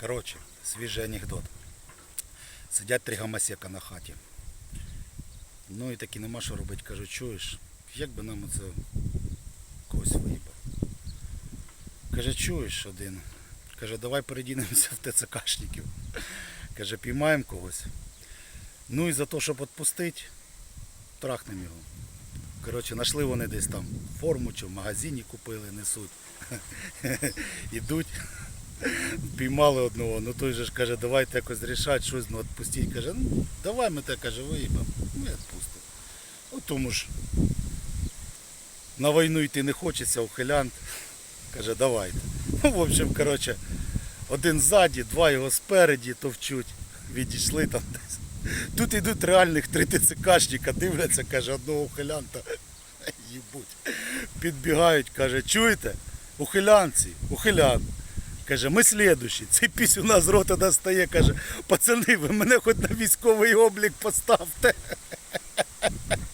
Коротше, свіжий анекдот. Сидять три гамасека на хаті. Ну і таки нема що робити. Кажу, чуєш, як би нам оце когось виїбав. Каже, чуєш один. Каже, давай передінемося в ТЦКшників. Каже, піймаємо когось. Ну і за те, щоб відпустити, трахнемо його. Коротше, знайшли вони десь там форму чи в магазині купили, несуть. Ідуть, піймали одного, ну той же ж каже, давайте якось рішати щось, ну відпустіть. Каже, ну давай ми те каже, виїбемо. Ми відпустимо. От тому ж на війну йти не хочеться, ухилянт. Каже, давайте. Ну, в общем, коротше, один ззаді, два його спереді товчуть, відійшли там десь. Тут йдуть реальних три ТЦКшника, дивляться, каже, одного ухилянта. Їбуть. Підбігають, каже, чуєте? Ухилянці, ухилян. Каже, ми слідущі. Цей пісь у нас рота достає, каже, пацани, ви мене хоч на військовий облік поставте.